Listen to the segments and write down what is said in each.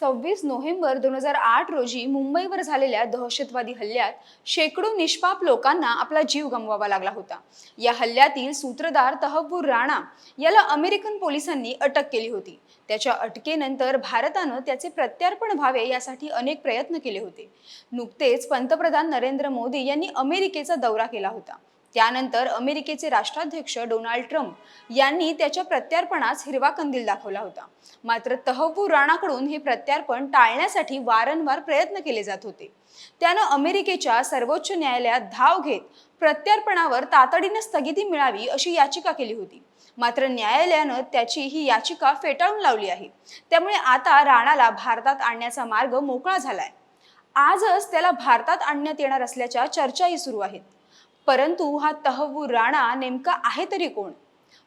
सव्वीस नोव्हेंबर दोन हजार आठ रोजी मुंबईवर झालेल्या दहशतवादी हल्ल्यात शेकडो निष्पाप लोकांना आपला जीव गमवावा लागला होता. या हल्ल्यातील सूत्रधार तहबूर राणा याला अमेरिकन पोलिसांनी अटक केली होती. त्याच्या अटकेनंतर भारतानं त्याचे प्रत्यार्पण व्हावे यासाठी अनेक प्रयत्न केले होते. नुकतेच पंतप्रधान नरेंद्र मोदी यांनी अमेरिकेचा दौरा केला होता. त्यानंतर अमेरिकेचे राष्ट्राध्यक्ष डोनाल्ड ट्रम्प यांनी त्याच्या प्रत्यार्पणास हिरवा कंदील दाखवला होता. मात्र तहव्वूर राणाकडून हे प्रत्यार्पण टाळण्यासाठी वारंवार प्रयत्न केले जात होते. त्यानं अमेरिकेच्या सर्वोच्च न्यायालयात धाव घेत प्रत्यार्पणावर तातडीनं स्थगिती मिळावी अशी याचिका केली होती. मात्र न्यायालयानं त्याची ही याचिका फेटाळून लावली आहे. त्यामुळे आता राणाला भारतात आणण्याचा मार्ग मोकळा झालाय. आजच त्याला भारतात आणण्यात येणार असल्याच्या चर्चाही सुरू आहेत. परंतु हा तहवू राणा नेमका आहे तरी कोण?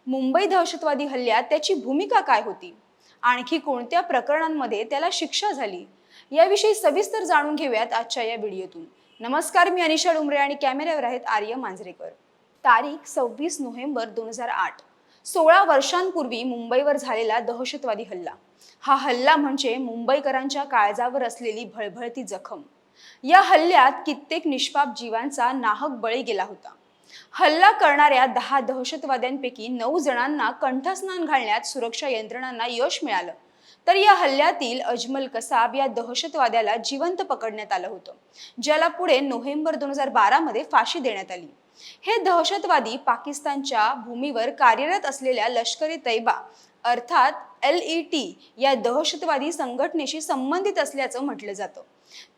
मुंबई दहशतवादी हल्ल्यात त्याची भूमिका काय होती? आणखी कोणत्या प्रकरणांमध्ये त्याला शिक्षा झाली? याविषयी सविस्तर जाणून घेऊयात आजच्या या व्हिडिओतून. नमस्कार मी अनिशा डुमरे आणि कॅमेऱ्यावर आहेत आर्य मांजरेकर. तारीख सव्वीस नोव्हेंबर दोन हजार आठ. सोळा वर्षांपूर्वी मुंबईवर झालेला दहशतवादी हल्ला. हा हल्ला म्हणजे मुंबईकरांच्या काळजावर असलेली भळभळती जखम. या हल्ल्यात कित्येक निष्पाप जीवांचा नाहक बळी गेला होता. हल्ला करणाऱ्या दहा दहशतवाद्यांपैकी नऊ जणांना कंठस्नान घालण्यात सुरक्षा यंत्रणांना यश मिळालं. तर या हल्ल्यातील अजमल कसाब या दहशतवाद्याला जिवंत पकडण्यात आलं होतं ज्याला पुढे नोव्हेंबर दोन हजार बारा मध्ये फाशी देण्यात आली. हे दहशतवादी पाकिस्तानच्या भूमीवर कार्यरत असलेल्या लष्करी तैबा अर्थात एल ई टी या दहशतवादी संघटनेशी संबंधित असल्याचं म्हटलं जातं.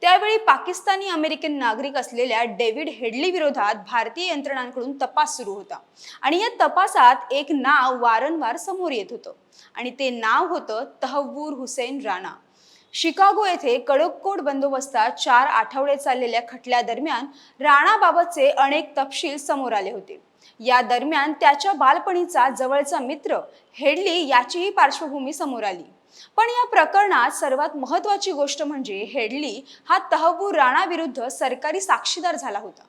त्यावेळी पाकिस्तानी अमेरिकन नागरिक असलेल्या डेव्हिड हेडली विरोधात भारतीय यंत्रणांकडून तपास सुरू होता. आणि या तपासात एक नाव वारंवार समोर येत होतं. आणि ते नाव होतं तहवूर हुसेन राणा. शिकागो येथे कडककोट बंदोबस्तात चार आठवडे चाललेल्या खटल्यादरम्यान राणाबाबतचे अनेक तपशील समोर आले होते. या दरम्यान त्याच्या बालपणीचा जवळचा मित्र हेडली याचीही पार्श्वभूमी समोर आली. पण या प्रकरणात सर्वात महत्वाची गोष्ट म्हणजे हेडली हा तहव्वूर राणा विरुद्ध सरकारी साक्षीदार झाला होता.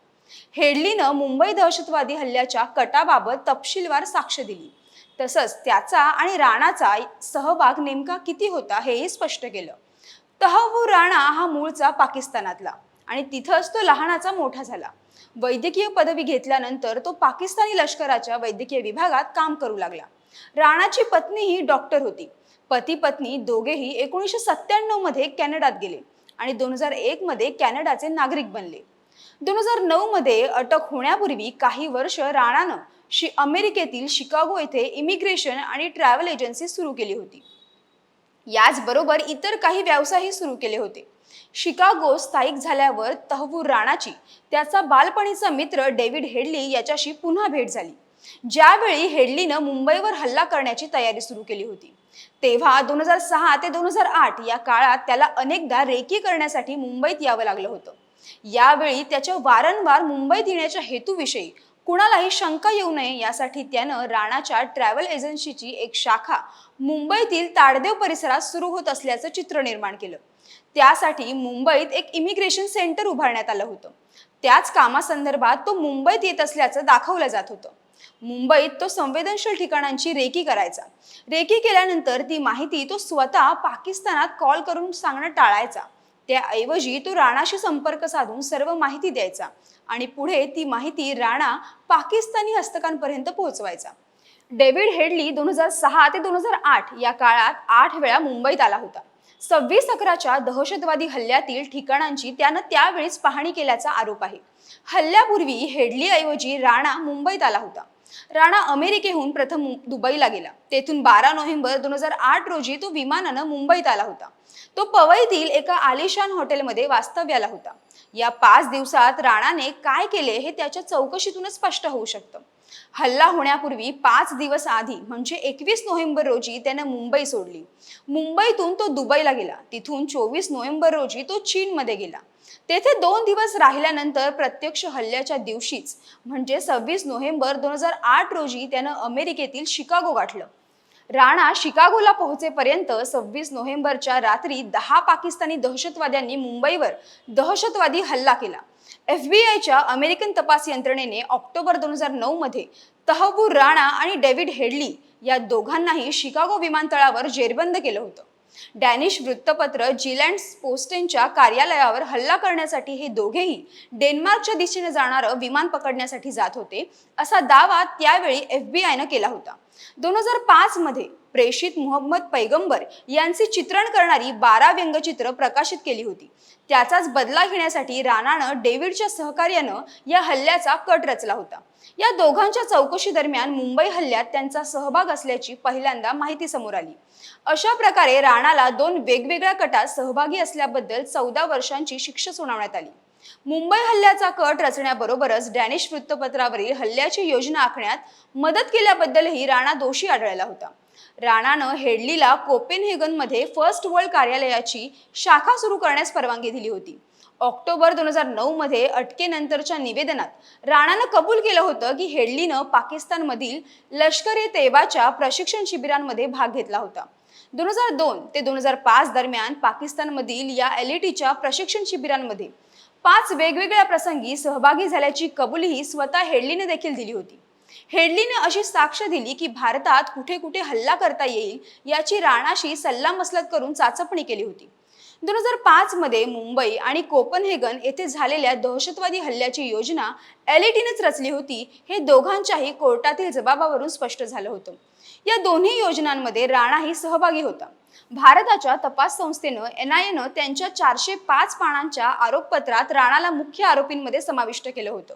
हेडलीनं मुंबई दहशतवादी हल्ल्याच्या कटाबाबत तपशीलवार साक्ष दिली. तसंच त्याचा आणि राणाचा सहभाग नेमका किती होता हेही स्पष्ट केलं. तहव्वूर राणा हा मूळचा पाकिस्तानातला आणि तिथंच तो लहानाचा मोठा झाला. वैद्यकीय पदवी घेतल्यानंतर तो पाकिस्तानी लष्कराच्या वैद्यकीय विभागात काम करू लागला. राणाची पत्नी ही डॉक्टर होती. पती पत्नी दोघेही एकोणीसशे सत्त्याण्णवमध्ये कॅनडात गेले आणि दोन हजार एक मध्ये कॅनडाचे नागरिक बनले. दोन हजार नऊ मध्ये अटक होण्यापूर्वी काही वर्ष राणानं शि अमेरिकेतील शिकागो येथे इमिग्रेशन आणि ट्रॅव्हल एजन्सी सुरू केली होती. याचबरोबर इतर काही व्यवसायही सुरू केले होते. शिकागो स्थायिक झाल्यावर तहवूर राणाची त्याचा बालपणीचा मित्र डेव्हिड हेडली याच्याशी पुन्हा भेट झाली. ज्यावेळी हेडलीनं मुंबईवर हल्ला करण्याची तयारी सुरू केली होती. तेव्हा दोन हजार सहा ते दोन हजार आठ या काळात त्याला अनेकदा रेकी करण्यासाठी मुंबईत यावं लागलं होतं. यावेळी त्याच्या वारंवार मुंबईत येण्याच्या हेतूविषयी कुणालाही शंका येऊ नये यासाठी त्यानं राणाच्या ट्रॅव्हल एजन्सीची एक शाखा मुंबईतील ताडदेव परिसरात सुरू होत असल्याचं चित्र निर्माण केलं. त्यासाठी मुंबईत एक इमिग्रेशन सेंटर उभारण्यात आलं होतं. त्याच कामासंदर्भात तो मुंबईत येत असल्याचं दाखवलं जात होतं. मुंबईत तो संवेदनशील ठिकाणांची रेकी करायचा. रेकी केल्यानंतर ती माहिती तो स्वतः पाकिस्तानात कॉल करून सांगणं टाळायचा. त्याऐवजी तो राणाशी संपर्क साधून सर्व माहिती द्यायचा आणि पुढे ती माहिती राणा पाकिस्तानी हस्तकांपर्यंत पोहोचवायचा. डेव्हिड हेडली दोन हजार सहा ते दोन हजार आठ या काळात आठ वेळा मुंबईत आला होता. सव्वीस अकराच्या दहशतवादी हल्ल्यातील ठिकाणांची त्यानं त्यावेळीच पाहणी केल्याचा आरोप आहे. हल्ल्यापूर्वी हेडलीऐवजी राणा मुंबईत आला होता. राणा अमेरिकेहून प्रथम दुबईला गेला. तेथून बारा नोव्हेंबर दोन हजार आठ रोजी तो विमानानं मुंबईत आला होता. तो पवईतील एका आलिशान हॉटेलमध्ये वास्तव्याला होता. या पाच दिवसात राणाने काय केले हे त्याच्या चौकशीतूनच स्पष्ट होऊ शकतं. हल्ला होण्यापूर्वी पाच दिवस आधी म्हणजे एकवीस नोव्हेंबर रोजी त्याने मुंबई सोडली. मुंबईतून तो दुबईला गेला. तिथून चोवीस नोव्हेंबर रोजी तो चीनमध्ये गेला. तेथे दोन दिवस राहिल्यानंतर प्रत्यक्ष हल्ल्याच्या दिवशीच म्हणजे सव्वीस नोव्हेंबर दोन हजार आठ रोजी त्यानं अमेरिकेतील शिकागो गाठलं. राणा शिकागोला पोहोचेपर्यंत सव्वीस नोव्हेंबरच्या रात्री दहा पाकिस्तानी दहशतवाद्यांनी मुंबईवर दहशतवादी हल्ला केला. एफ बी आयच्या अमेरिकन तपास यंत्रणेने ऑक्टोबर दोन हजार नऊ मध्ये तहबूर राणा आणि डेव्हिड हेडली या दोघांनाही शिकागो विमानतळावर जेरबंद केलं होतं. डॅनिश वृत्तपत्र जिलँड पोस्टेनच्या कार्यालयावर हल्ला करण्यासाठी हे दोघेही डेन्मार्कच्या दिशेने जाणारं विमान पकडण्यासाठी जात होते असा दावा त्यावेळी एफ बी आयनं केला होता. दोन हजार पाच मध्ये प्रेषित मोहम्मद पैगंबर यांचे चित्रण करणारी बारा व्यंगचित्र प्रकाशित केली होती. त्याचाच बदला घेण्यासाठी राणानं डेव्हिडच्या सहकार्यानं या हल्ल्याचा कट रचला होता. या दोघांच्या चौकशी दरम्यान मुंबई हल्ल्यात त्यांचा सहभाग असल्याची पहिल्यांदा माहिती समोर आली. अशा प्रकारे राणाला दोन वेगवेगळ्या कटात सहभागी असल्याबद्दल चौदा वर्षांची शिक्षा सुनावण्यात आली. मुंबई हल्ल्याचा कट रचण्याबरोबरच डॅनिश वृत्तपत्रावरील हल्ल्याची योजना आखण्यात मदत केल्याबद्दलही राणा दोषी आढळला होता. राणानं हेडलीला कोपेनहेगनमध्ये फर्स्ट वर्ल्ड कार्यालयाची शाखा सुरू करण्यास परवानगी दिली होती. ऑक्टोबर दोन हजार नऊ मध्ये अटकेनंतरच्या निवेदनात राणानं कबूल केलं होतं की हेडलीनं पाकिस्तानमधील लष्कर ए तेबाच्या प्रशिक्षण शिबिरांमध्ये भाग घेतला होता. दोन हजार दोन ते दोन हजार पाच दरम्यान पाकिस्तानमधील या एलईटीच्या प्रशिक्षण शिबिरांमध्ये पाच वेगवेगळ्या प्रसंगी सहभागी झाल्याची कबुलीही स्वतः हेडलीने देखील दिली होती. हेडलीने अशी साक्ष दिली की भारतात कुठे कुठे हल्ला करता येईल याची राणाशी सल्लामसलत करून चाचपणी केली होती. दोन हजार पाच मध्ये मुंबई आणि कोपनहेगन येथे झालेल्या दहशतवादी हल्ल्याची योजना एलईटीनेच रचली होती हे दोघांच्याही कोर्टातील जबाबावरून स्पष्ट झालं होतं. या दोन्ही योजनांमध्ये राणाही सहभागी होता. भारताच्या तपास संस्थेनं एन आय एनं त्यांच्या चारशे पाच पानांच्या आरोपपत्रात राणाला मुख्य आरोपींमध्ये समाविष्ट केलं होतं.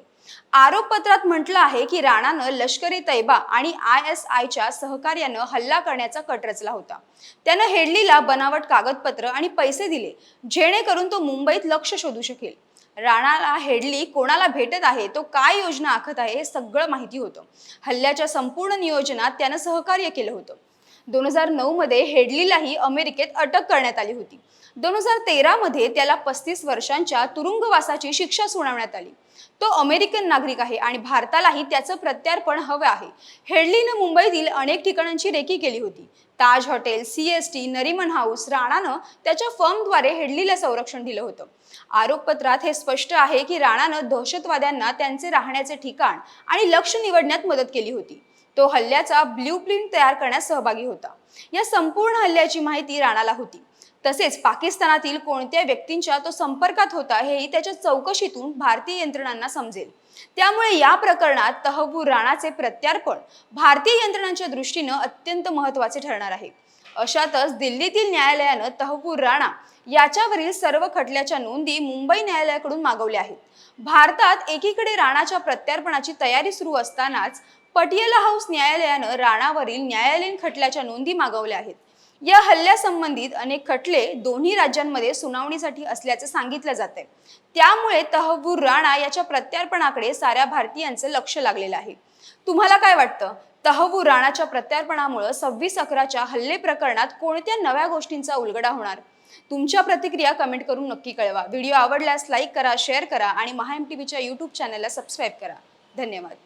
आरोपपत्रात म्हटलं आहे की राणानं लष्कर ए तैबा आणि आय एस आयच्या सहकार्यानं हल्ला करण्याचा कट रचला होता. त्यानं हेडलीला बनावट कागदपत्र आणि पैसे दिले जेणेकरून तो मुंबईत लक्ष शोधू शकेल. राणाला हेडली कोणाला भेटत आहे तो काय योजना आखत आहे हे सगळं माहिती होतं. हल्ल्याच्या संपूर्ण नियोजनात त्यानं सहकार्य केलं होतं. दोन हजार नऊमध्ये हेडलीलाही अमेरिकेत अटक करण्यात आली होती. दोन हजार तेरामध्ये त्याला पस्तीस वर्षांच्या तुरुंगवासाची शिक्षा सुनावण्यात आली. तो अमेरिकन नागरिक आहे आणि भारतालाही त्याचं प्रत्यार्पण हवं आहे. हेडलीनं मुंबईतील अनेक ठिकाणांची रेकी केली होती. Taj hotel C S T Nariman house राणानं त्याच्या फर्मद्वारे हेडलीला संरक्षण दिलं होतं. आरोपपत्रात हे स्पष्ट आहे की राणानं दहशतवाद्यांना त्यांचे राहण्याचे ठिकाण आणि लक्ष निवडण्यात मदत केली होती. तो हल्ल्याचा ब्ल्यू प्रिंट तयार करण्यात सहभागी होता. या संपूर्ण हल्ल्याची माहिती राणाला होती. तसेच पाकिस्तानातील कोणत्या व्यक्तींच्या तो संपर्कात होता हेही त्याच्या चौकशीतून भारतीय यंत्रणांना समजेल. त्यामुळे या प्रकरणात तहबूर राणाचे प्रत्यार्पण भारतीय यंत्रणांच्या दृष्टीनं अत्यंत महत्त्वाचे ठरणार आहे. अशातच दिल्लीतील न्यायालयानं तहबूर राणा याच्यावरील सर्व खटल्याच्या नोंदी मुंबई न्यायालयाकडून मागवल्या आहेत. भारतात एकीकडे राणाच्या प्रत्यार्पणाची तयारी सुरू असतानाच पटियाला हाऊस न्यायालयानं राणावरील न्यायालयीन खटल्याच्या नोंदी मागवल्या आहेत. या हल्ल्यासंबंधित अनेक खटले दोन्ही राज्यांमध्ये सुनावणीसाठी असल्याचे सांगितलं जात आहे त्यामुळे तहबूर राणा याच्या प्रत्यार्पणाकडे साऱ्या भारतीयांचं लक्ष लागलेलं आहे. तुम्हाला काय वाटतं? तहबूर राणाच्या प्रत्यार्पणामुळे सव्वीस अकराच्या हल्ले प्रकरणात कोणत्या नव्या गोष्टींचा उलगडा होणार? तुमच्या प्रतिक्रिया कमेंट करून नक्की कळवा. व्हिडिओ आवडल्यास लाईक करा शेअर करा आणि महा एम टी व्हीच्या यूट्यूब चॅनलला सबस्क्राईब करा. धन्यवाद.